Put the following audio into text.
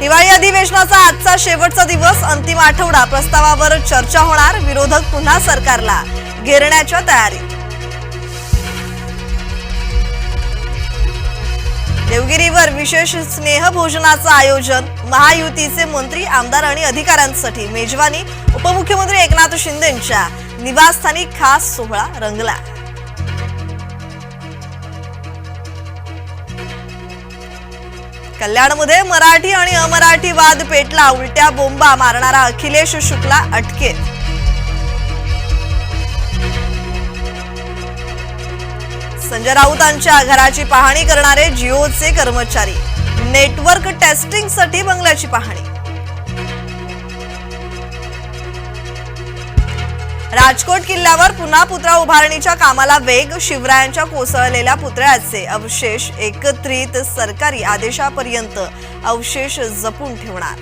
हिवाळी अधिवेशनाचा आजचा शेवटचा दिवस अंतिम आठवडा. प्रस्तावावर चर्चा होणार विरोधक पुन्हा सरकारला. घेरण्याच्या तयारीत देवगिरीवर विशेष स्नेहभोजनाचं आयोजन महायुतीचे मंत्री आमदार आणि अधिकाऱ्यांसाठी. मेजवानी उपमुख्यमंत्री एकनाथ शिंदेंच्या निवासस्थानी खास सोहळा रंगला. कल्याणमध्ये मराठी आणि अमराठी वाद पेटला उलट्या बोंबा मारणारा अखिलेश शुक्ला अटकेत. संजय राऊतांच्या घराची पाहणी करणारे जिओचे कर्मचारी. नेटवर्क टेस्टिंगसाठी बंगल्याची पाहणी. राजकोट किल्ल्यावर पुन्हा पुतळा उभारणीच्या कामाला वेग शिवरायांच्या कोसळलेल्या पुतळ्याचे अवशेष एकत्रित सरकारी आदेशापर्यंत अवशेष जपून ठेवणार.